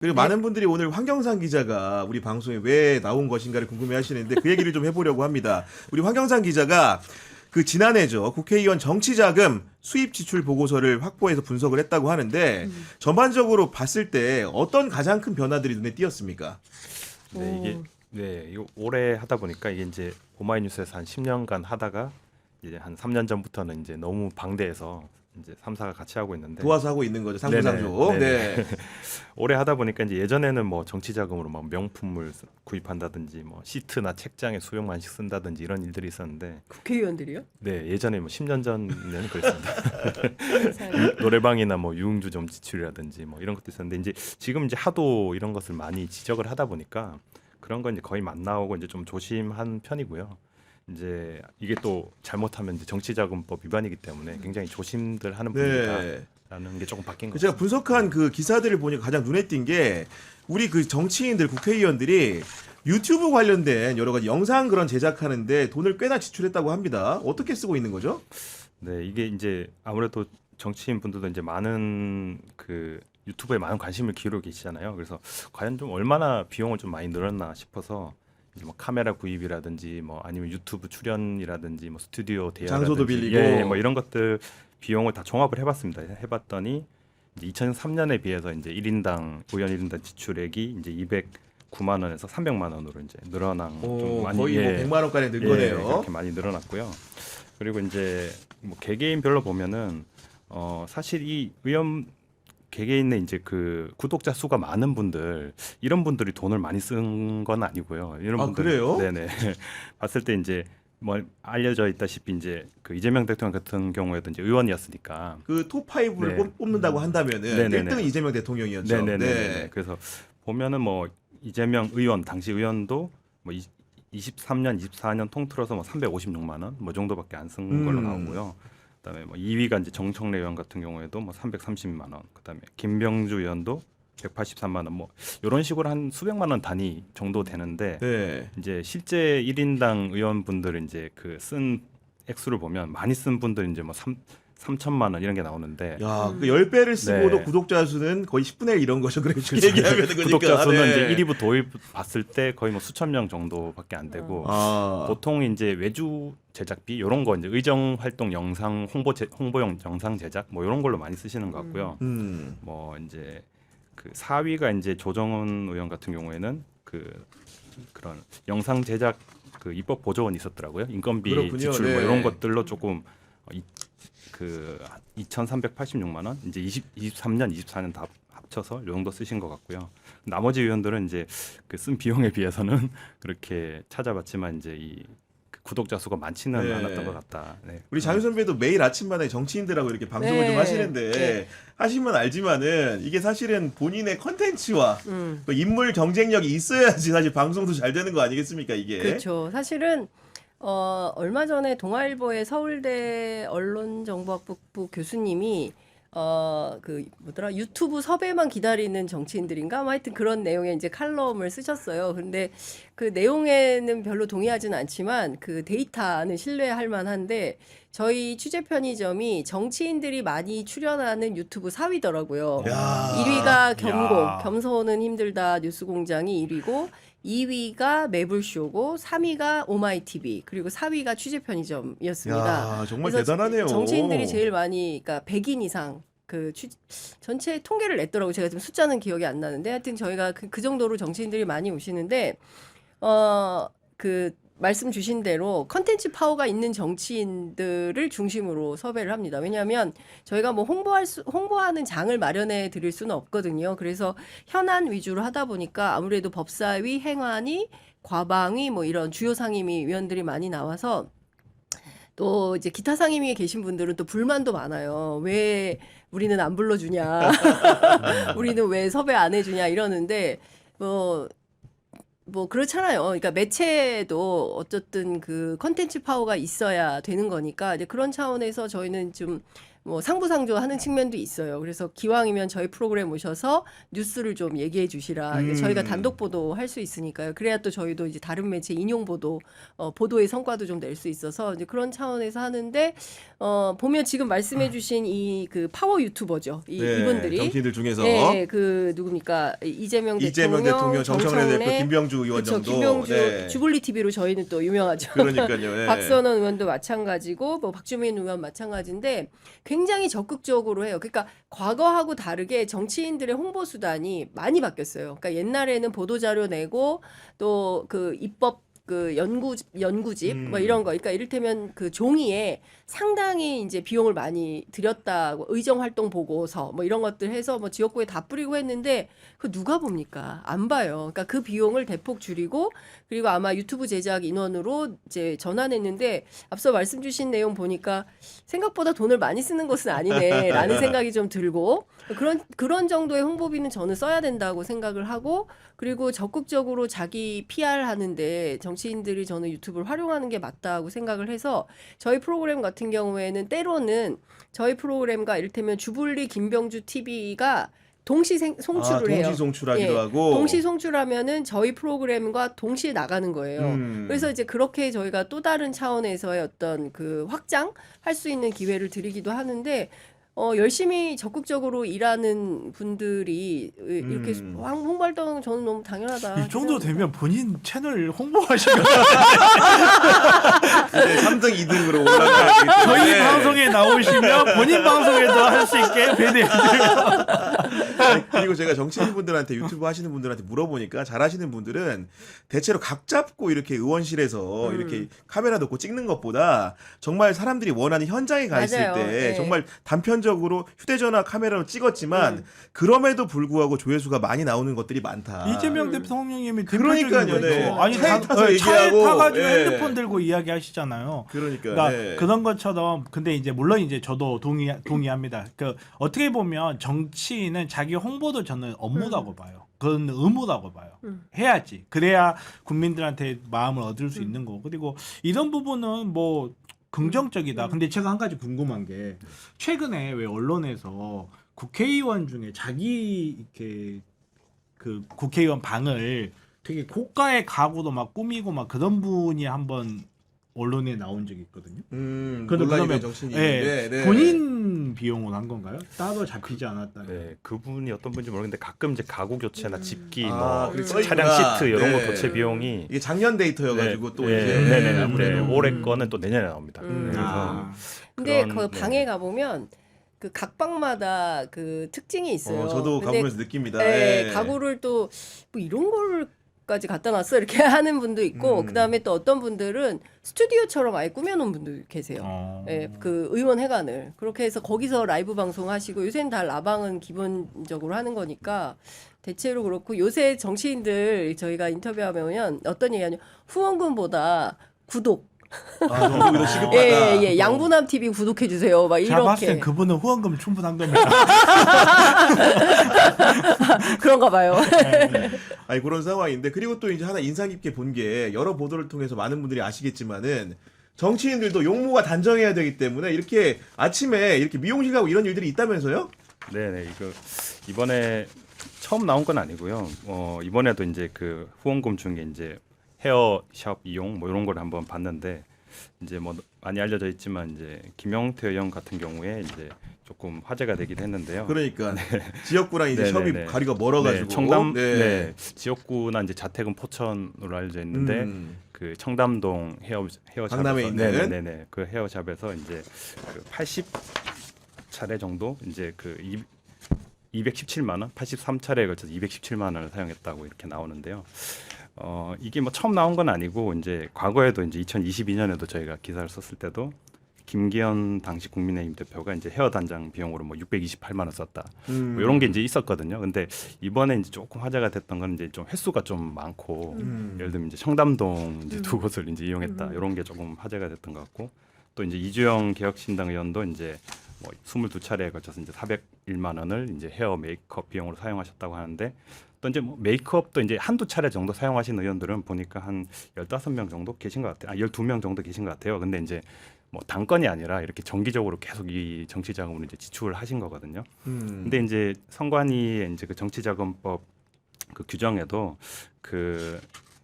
그리고 네. 많은 분들이 오늘 황경상 기자가 우리 방송에 왜 나온 것인가를 궁금해 하시는데 그 얘기를 좀 해보려고 합니다. 우리 황경상 기자가 그 지난해죠. 국회의원 정치자금 수입 지출 보고서를 확보해서 분석을 했다고 하는데 음. 전반적으로 봤을 때 어떤 가장 큰 변화들이 눈에 띄었습니까? 네, 이게 오. 네, 이거 오래 하다 보니까 이게 이제 오마이뉴스에서 한 10년간 하다가 이제 한 3년 전부터는 이제 너무 방대해서 이제 3사가 같이 하고 있는데 도와서 하고 있는 거죠. 상부상조. 네네. 네. 네 네. 오래 하다 보니까 이제 예전에는 뭐 정치 자금으로 막 명품을 쓰- 구입한다든지 뭐 시트나 책장에 수백 만씩 쓴다든지 이런 일들이 있었는데 국회의원들이요? 네, 예전에 뭐 10년 전에는 그랬습니다. 세상에. 노래방이나 뭐 유흥주 점 지출이라든지 뭐 이런 것도 있었는데 이제 지금 이제 하도 이런 것을 많이 지적을 하다 보니까 그런 건 이제 거의 안 나오고 이제 좀 조심한 편이고요. 이제 이게 또 잘못하면 이제 정치자금법 위반이기 때문에 굉장히 조심들 하는 네. 분이다라는 게 조금 바뀐 그것 제가. 분석한 그 기사들을 보니까 가장 눈에 띈 게 우리 그 정치인들 국회의원들이 유튜브 관련된 여러 가지 영상 그런 제작하는데 돈을 꽤나 지출했다고 합니다. 어떻게 쓰고 있는 거죠? 네, 이게 이제 아무래도 정치인 분들도 이제 많은 그 유튜브에 많은 관심을 기울이고 계시잖아요. 그래서 과연 좀 얼마나 비용을 좀 많이 늘었나 싶어서 뭐 카메라 구입이라든지 뭐 아니면 유튜브 출연이라든지 뭐 스튜디오 대여 장소도 빌리고. 예, 뭐 이런 것들 비용을 다 종합을 해봤습니다. 해봤더니 이제 2003년에 비해서 이제 1인당 의원 1인당 지출액이 이제 209만 원에서 300만 원으로 이제 늘어난 오, 좀 많이 거의 예, 뭐 100만 원가량 는 예, 거네요. 그렇게 많이 늘어났고요. 그리고 이제 뭐 개개인별로 보면은 어 사실 이 의원 개개인의 이제 그 구독자 수가 많은 분들 이런 분들이 돈을 많이 쓴 건 아니고요. 이런 아, 분들 그래요? 네네 봤을 때 이제 뭐 알려져 있다시피 이제 그 이재명 대통령 같은 경우에도 이제 의원이었으니까 그 톱5를 네. 뽑는다고 한다면은 네네네. 1등은 이재명 대통령이었죠. 네네네. 네. 그래서 보면은 뭐 이재명 의원 당시 의원도 뭐 이, 23년, 24년 통틀어서 뭐 356만 원 뭐 정도밖에 안 쓴 걸로 음. 나오고요. 그다음에 뭐 2위가 이제 정청래 의원 같은 경우에도 뭐 330만 원, 그다음에 김병주 의원도 183만 원, 뭐 이런 식으로 한 수백만 원 단위 정도 되는데 네. 이제 실제 1인당 의원분들은 이제 그 쓴 액수를 보면 많이 쓴 분들 이제 뭐 3, 3천만 원 이런 게 나오는데 야, 음. 그 10배를 쓰고도 네. 구독자 수는 거의 10분의 1 이런 거죠. 그렇게 얘기하면 그러니까. 구독자 수는 네. 이제 1위부 도입 봤을 때 거의 뭐 수천 명 정도밖에 안 되고 아. 보통 이제 외주 제작비 이런 거 이제 의정 활동 영상 홍보 제, 홍보용 영상 제작 뭐 이런 걸로 많이 쓰시는 것 같고요. 음. 뭐 이제 그 4위가 이제 조정은 의원 같은 경우에는 그 그런 영상 제작 그 입법 보조원이 있었더라고요. 인건비 그렇군요. 지출 네. 뭐 이런 것들로 조금 어, 이, 그 2,386만 원 이제 20, 23년, 24년 다 합쳐서 이 정도 쓰신 것 같고요. 나머지 의원들은 이제 그 쓴 비용에 비해서는 그렇게 찾아봤지만 이제 이그 구독자 수가 많지는 네. 않았던 것 같다. 네. 우리 장유 선배도 매일 아침마다 정치인들하고 이렇게 방송을 네. 좀 하시는데 네. 하시면 알지만은 이게 사실은 본인의 컨텐츠와 음. 그 인물 경쟁력이 있어야지 사실 방송도 잘 되는 거 아니겠습니까 이게? 그렇죠. 사실은 어, 얼마 전에 동아일보의 서울대 언론정보학부 교수님이 어, 그 뭐더라 유튜브 섭외만 기다리는 정치인들인가? 뭐 하여튼 그런 내용의 이제 칼럼을 쓰셨어요. 근데 그 내용에는 별로 동의하지는 않지만 그 데이터는 신뢰할 만한데 저희 취재 편의점이 정치인들이 많이 출연하는 유튜브 4위더라고요. 야. 1위가 겸공, 야. 겸손은 힘들다 뉴스 공장이 1위고 2위가 매불쇼고 3위가 오마이TV 그리고 4위가 취재 편의점이었습니다. 야, 정말 대단하네요. 정치인들이 제일 많이 그러니까 100인 이상 그 취, 전체 통계를 냈더라고 제가 지금 숫자는 기억이 안 나는데 하여튼 저희가 그, 그 정도로 정치인들이 많이 오시는데 어그 말씀 주신 대로 컨텐츠 파워가 있는 정치인들을 중심으로 섭외를 합니다. 왜냐하면 저희가 뭐 홍보할 수, 홍보하는 장을 마련해 드릴 수는 없거든요. 그래서 현안 위주로 하다 보니까 아무래도 법사위, 행안위, 과방위 뭐 이런 주요 상임위 위원들이 많이 나와서 또 이제 기타 상임위에 계신 분들은 또 불만도 많아요. 왜 우리는 안 불러주냐, 우리는 왜 섭외 안 해주냐 이러는데 뭐. 뭐 그렇잖아요. 그러니까 매체도 어쨌든 그 컨텐츠 파워가 있어야 되는 거니까 이제 그런 차원에서 저희는 좀 뭐 상부상조 하는 측면도 있어요. 그래서 기왕이면 저희 프로그램 오셔서 뉴스를 좀 얘기해 주시라. 음. 저희가 단독 보도 할 수 있으니까요. 그래야 또 저희도 이제 다른 매체 인용 보도 어, 보도의 성과도 좀 낼 수 있어서 이제 그런 차원에서 하는데 어, 보면 지금 말씀해 주신 이 그 파워 유튜버죠. 이, 네, 이분들이 정치인들 중에서 예, 그 누굽니까 이재명, 이재명 대통령, 정청래 대표, 김병주 의원 그렇죠. 정도. 김병주 네. 주블리 TV로 저희는 또 유명하죠. 그러니까요. 예. 박선원 의원도 마찬가지고 뭐 박주민 의원 마찬가지인데 굉장히 적극적으로 해요. 그러니까 과거하고 다르게 정치인들의 홍보 수단이 많이 바뀌었어요. 그러니까 옛날에는 보도 자료 내고 또 그 입법 그 연구 연구집 음. 뭐 이런 거. 그러니까 이를테면 그 종이에 상당히 이제 비용을 많이 들였다고 의정 활동 보고서 뭐 이런 것들 해서 뭐 지역구에 다 뿌리고 했는데 그 누가 봅니까? 안 봐요. 그러니까 그 비용을 대폭 줄이고 그리고 아마 유튜브 제작 인원으로 이제 전환했는데 앞서 말씀 주신 내용 보니까 생각보다 돈을 많이 쓰는 것은 아니네라는 생각이 좀 들고 그런 그런 정도의 홍보비는 저는 써야 된다고 생각을 하고 그리고 적극적으로 자기 PR 하는데 정치 인들이 저는 유튜브를 활용하는 게 맞다고 생각을 해서 저희 프로그램 같은 경우에는 때로는 저희 프로그램과 이를테면 주불리 김병주 TV가 동시 생, 송출을 아, 해요. 동시 송출하기도 예, 하고. 동시 송출하면은 저희 프로그램과 동시에 나가는 거예요. 음. 그래서 이제 그렇게 저희가 또 다른 차원에서의 어떤 그 확장 할 수 있는 기회를 드리기도 하는데 어 열심히 적극적으로 일하는 분들이 이렇게 음. 황- 홍보활동 저는 너무 당연하다. 이 정도 되면 본인 채널 홍보하시면 이제 3등, 2등으로 올라가기 때문에 나오시면 본인 방송에도 할 수 있게 배대. 아니, 그리고 제가 정치인 분들한테 유튜브 하시는 분들한테 물어보니까 잘하시는 분들은 대체로 각 잡고 이렇게 의원실에서 음. 이렇게 카메라 놓고 찍는 것보다 정말 사람들이 원하는 현장에 가 있을 맞아요. 때 네. 정말 단편적으로 휴대전화 카메라로 찍었지만 음. 그럼에도 불구하고 조회수가 많이 나오는 것들이 많다. 이재명 음. 대통령님이 그러니까요, 대표적인 네. 거죠. 아니 차에 다- 타서 어, 차에 얘기하고, 타가지고 예. 핸드폰 들고 이야기하시잖아요. 그러니까, 그러니까 네. 그런 것처럼 근데 이제 물론 이제 저도 동의 동의합니다. 그 어떻게 보면 정치인은 자기 홍보도 저는 업무라고 봐요. 그건 의무라고 봐요. 음. 해야지. 그래야 국민들한테 마음을 얻을 수 음. 있는 거고. 그리고 이런 부분은 뭐 긍정적이다. 음. 근데 제가 한 가지 궁금한 게 최근에 왜 언론에서 국회의원 중에 자기 이렇게 그 국회의원 방을 되게 고가의 가구로 막 꾸미고 막 그런 분이 한번 언론에 나온 적이 있거든요. 음, 그래도 논란이 그러면- 된 정치인이 예, 있는데 네. 본인 비용으로 한 건가요? 따로 잡히지 않았다. 네, 그분이 어떤 분인지 모르겠는데 가끔 이제 가구 교체나 음. 집기, 아, 뭐 그리고 차량. 시트 이런 네. 거 교체 비용이 이게 작년 데이터여가지고 또 네, 이제 네, 네, 네, 아무래도 네. 올해 거는 또 내년에 나옵니다. 음. 그래서 아, 근데 그런- 그 네. 방에 가 보면 그 각 방마다 그 특징이 있어요. 어, 저도 근데 가보면서 느낍니다. 네, 예. 가구를 또 뭐 이런 걸 까지 갖다 놨어 이렇게 하는 분도 있고 음. 그다음에 또 어떤 분들은 스튜디오처럼 아예 꾸며놓은 분도 계세요. 어. 예, 그 의원회관을 그렇게 해서 거기서 라이브 방송하시고 요새는 다 라방은 기본적으로 하는 거니까 대체로 그렇고 요새 정치인들 저희가 인터뷰하면 어떤 얘기하냐 후원금보다 구독 아, 너무 이거 시급하다. 예, 예, 양분함 TV 구독해 주세요. 막 제가 봤을 땐 이렇게 그분은 후원금 충분한 겁니다. 그런가 봐요. 아니 그런 상황인데 그리고 또 이제 하나 인상 깊게 본 게 여러 보도를 통해서 많은 분들이 아시겠지만은 정치인들도 용무가 단정해야 되기 때문에 이렇게 아침에 이렇게 미용실 가고 이런 일들이 있다면서요? 네, 네. 이거 이번에 처음 나온 건 아니고요. 어, 이번에도 이제 그 후원금 중에 이제 헤어샵 이용 뭐 이런 걸 한번 봤는데 이제 뭐 많이 알려져 있지만 이제 김영태 의원 같은 경우에 이제 조금 화제가 되긴 했는데요. 그러니까 지역구랑 이제 네, 네, 네. 거리가 멀어가지고 네, 청담 네. 네. 지역구나 이제 자택은 포천으로 알려져 있는데 음. 그 청담동 헤어 헤어샵에서 강남에 있는? 네네네 그 헤어샵에서 이제 그 80 차례 정도 이제 그 이, 217만 원, 83차례에 걸쳐서 217만 원을 사용했다고 이렇게 나오는데요. 어 이게 뭐 처음 나온 건 아니고 이제 과거에도 이제 2022년에도 저희가 기사를 썼을 때도 김기현 당시 국민의힘 대표가 이제 헤어 단장 비용으로 뭐 628만 원 썼다. 음. 뭐 이런 게 이제 있었거든요. 근데 이번에 이제 조금 화제가 됐던 건 이제 좀 횟수가 좀 많고 음. 예를 들면 이제 청담동 이제 두 음. 곳을 이제 이용했다 음. 이런 게 조금 화제가 됐던 것 같고 또 이제 이주영 개혁신당 의원도 이제 뭐 22차례에 걸쳐서 이제 401만 원을 이제 헤어 메이크업 비용으로 사용하셨다고 하는데 또 이제 뭐 메이크업도 이제 한두 차례 정도 사용하신 의원들은 보니까 한 15명 정도 계신 것 같아요. 아, 12명 정도 계신 것 같아요. 근데 이제 뭐 당건이 아니라 이렇게 정기적으로 계속 이 정치 자금을 이제 지출을 하신 거거든요. 음. 근데 이제 선관위 이제 그 정치 자금법 그 규정에도 그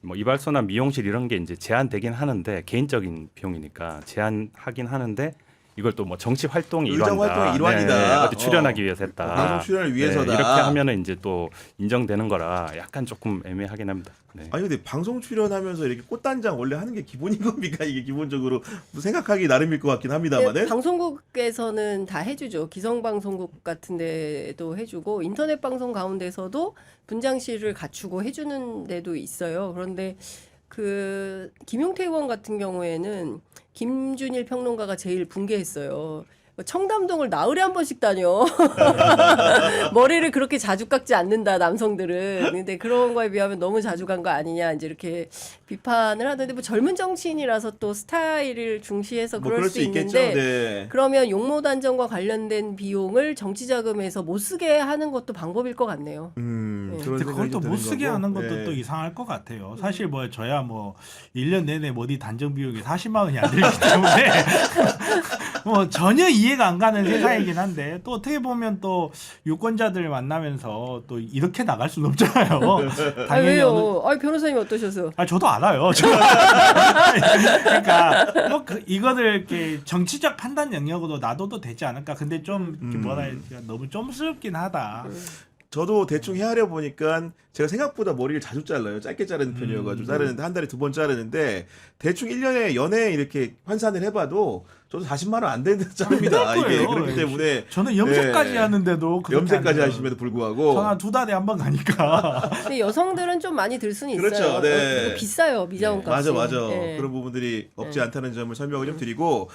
뭐 이발소나 미용실 이런 게 이제 제한되긴 하는데 개인적인 비용이니까 제한하긴 하는데 이걸 또 뭐 정치 활동의 일환이다. 활동의 일환이다. 네, 어디 어. 출연하기 위해서 했다. 방송 출연을 위해서다. 네, 이렇게 하면은 이제 또 인정되는 거라 약간 조금 애매하긴 합니다. 네. 아니 근데 방송 출연하면서 이렇게 꽃단장 원래 하는 게 기본인 겁니까? 이게 기본적으로 뭐 생각하기 나름일 것 같긴 합니다만은. 네, 방송국에서는 다 해주죠. 기성 방송국 같은 데도 해주고 인터넷 방송 가운데서도 분장실을 갖추고 해주는 데도 있어요. 그런데 그 김용태 의원 같은 경우에는 김준일 평론가가 제일 붕괴했어요. 청담동을 나흘에 한 번씩 다녀. 머리를 그렇게 자주 깎지 않는다 남성들은. 근데 그런 거에 비하면 너무 자주 간 거 아니냐 이제 이렇게 비판을 하던데 뭐 젊은 정치인이라서 또 스타일을 중시해서 뭐 그럴, 수, 있겠죠. 있는데 네. 그러면 용모 단정과 관련된 비용을 정치 자금에서 못 쓰게 하는 것도 방법일 것 같네요. 음, 네. 그런 근데 그걸 생각이 또 드는 못 쓰게 거고. 하는 것도 네. 또 이상할 것 같아요. 사실 뭐 저야 뭐 1년 내내 어디 단정 비용이 40만 원이 안 들기 때문에 뭐 전혀 이해가 안 가는 세상이긴 한데 또 어떻게 보면 또 유권자들 만나면서 또 이렇게 나갈 수는 없잖아요. 아 당연히 어느 왜요? 아 변호사님 어떠셔서? 아 저도 알아요. 저- 그러니까 뭐 그, 이거를 이렇게 정치적 판단 영역으로 놔둬도 되지 않을까. 근데 좀 이렇게 음. 뭐라 해야 되지? 너무 좀스럽긴 하다. 저도 대충 헤아려 보니까 제가 생각보다 머리를 자주 잘라요. 짧게 자르는 편이어가지고 음. 자르는데 한 달에 두 번 자르는데 대충 1년에 연애 이렇게 환산을 해봐도 저도 40만 원 안 되는 데 자릅니다. 그럴 이게 거예요. 그렇기 때문에 저는 염색까지 네. 하는데도 그렇게 염색까지 안 돼요. 하심에도 불구하고 저는 한두 달에 한 번 가니까. 근데 여성들은 좀 많이 들 수는 있어요. 그렇죠, 네. 어, 그리고 비싸요 미자원 값이. 맞아 맞아 네. 그런 부분들이 없지 네. 않다는 점을 설명을 좀 드리고